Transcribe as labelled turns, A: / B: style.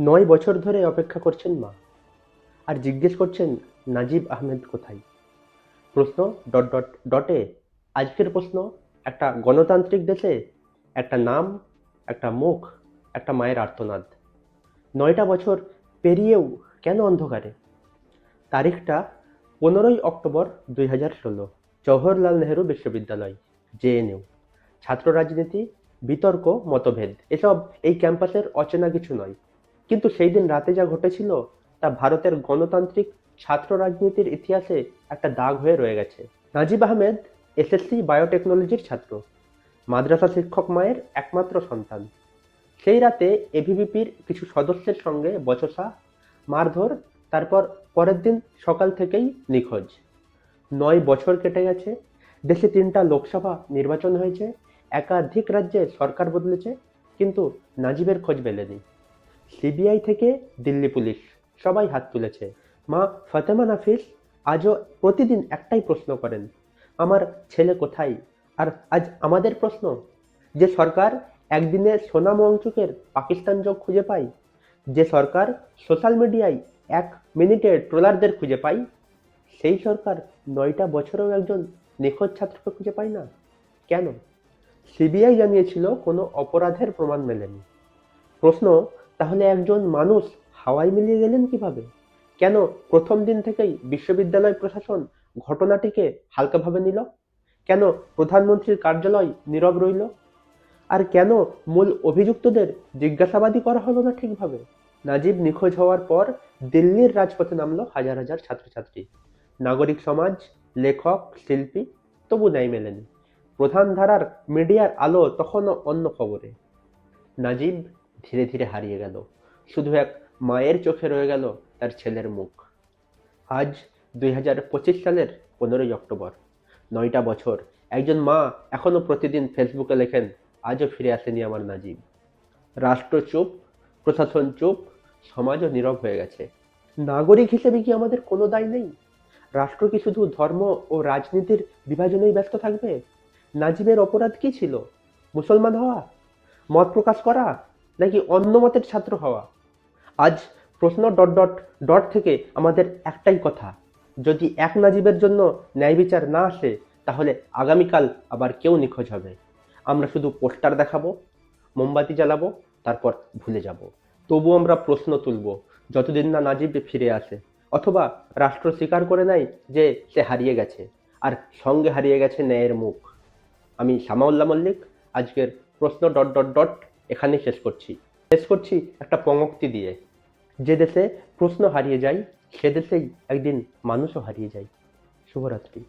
A: নয় বছর ধরে অপেক্ষা করছেন মা। আর জিজ্ঞেস করছেন, নাজিব আহমেদ কোথায়? প্রশ্ন ডট ডট ডটে আজকের প্রশ্ন, একটা গণতান্ত্রিক দেশে একটা নাম, একটা মুখ, একটা মায়ের আর্তনাদ। নয়টা বছর পেরিয়েও কেন অন্ধকারে? তারিখটা পনেরোই অক্টোবর দুই হাজার ষোলো, জওহরলাল নেহেরু বিশ্ববিদ্যালয় জেএনইউ ছাত্র রাজনীতি, বিতর্ক, মতভেদ, এসব এই ক্যাম্পাসের অচেনা কিছু নয়। কিন্তু সেই দিন রাতে যা ঘটেছিল, তা ভারতের গণতান্ত্রিক ছাত্র রাজনীতির ইতিহাসে একটা দাগ হয়ে রয়ে গেছে। নাজিব আহমেদ, এসএসসি বায়োটেকনোলজির ছাত্র, মাদ্রাসা শিক্ষক মায়ের একমাত্র সন্তান। সেই রাতে এভিবিপির কিছু সদস্যের সঙ্গে বচসা, মারধর, তারপর পরের দিন সকাল থেকেই নিখোঁজ। নয় বছর কেটে গেছে, দেশে তিনটা লোকসভা নির্বাচন হয়েছে, একাধিক রাজ্যে সরকার বদলেছে, কিন্তু নাজিবের খোঁজ মেলেনি। সিবিআই থেকে দিল্লি পুলিশ। সবাই হাত তুলেছে। মা ফাতেমা নাফিস আজও প্রতিদিন একটাই প্রশ্ন করেন, আমার ছেলে কোথায়? আর আজ আমাদের প্রশ্ন, যে সরকার একদিনে সোনাম অংচুকের পাকিস্তান যোগ খুঁজে পায়? যে সরকার সোশ্যাল মিডিয়ায় এক মিনিটে ট্রোলারদের খুঁজে পায়? সেই সরকার নয়টা বছরেও একজন নিখোঁজ ছাত্রকে খুঁজে পায় না? কেন? সিবিআই জানিয়েছিল কোনো অপরাধের প্রমাণ মেলেনি। প্রশ্ন তাহলে একজন মানুষ হাওয়ায় মিলিয়ে গেলেন কীভাবে? কেন প্রথম দিন থেকেই বিশ্ববিদ্যালয় প্রশাসন ঘটনাটিকে হালকাভাবে নিল? কেন প্রধানমন্ত্রীর কার্যালয় নীরব রইল? আর কেন মূল অভিযুক্তদের জিজ্ঞাসাবাদই করা হলো না ঠিকভাবে? নাজিব নিখোঁজ হওয়ার পর দিল্লির রাজপথে নামলো হাজার হাজার ছাত্রছাত্রী। নাগরিক সমাজ, লেখক, শিল্পী তবু ন্যায় মেলেনি। প্রধান ধারার মিডিয়ার আলো তখনও অন্য খবরে। নাজিব ধীরে ধীরে হারিয়ে গেল। শুধু এক মায়ের চোখে রয়ে গেল তার ছেলের মুখ। আজ দুই হাজার পঁচিশ সালের পনেরোই অক্টোবর, নয়টা বছর। একজন মা এখনও প্রতিদিন ফেসবুকে লেখেন, আজও ফিরে আসেনি আমার নাজিব রাষ্ট্র চুপ, প্রশাসন চুপ, সমাজও নীরব হয়ে গেছে। নাগরিক হিসেবে কি আমাদের কোনো দায় নেই? রাষ্ট্র কি শুধু ধর্ম ও রাজনীতির বিভাজনেই ব্যস্ত থাকবে? নাজিবের অপরাধ কি ছিল? মুসলমান হওয়া? মত প্রকাশ করা? নাকি অন্য মতের ছাত্র হওয়া? আজ প্রশ্ন ডট ডট ডট থেকে আমাদের একটাই কথা, যদি এক নাজিবের জন্য ন্যায় বিচার না আসে, তাহলে আগামীকাল আবার কেউ নিখোঁজ হবে। আমরা শুধু পোস্টার দেখাবো, মোমবাতি জ্বালাবো, তারপর ভুলে যাব। তবু আমরা প্রশ্ন তুলব, যতদিন না নাজিব ফিরে আসে, অথবা রাষ্ট্র স্বীকার করে নেয় যে সে হারিয়ে গেছে, আর সঙ্গে হারিয়ে গেছে ন্যায়ের মুখ। আমি শামাউল্লাহ মল্লিক, আজকের প্রশ্ন ডট ডট ডট এখানেই শেষ করছি। শেষ করছি একটা পঙ্ক্তি দিয়ে। যে দেশে প্রশ্ন হারিয়ে যায়, সে দেশেই একদিন মানুষও হারিয়ে যায়। শুভরাত্রি।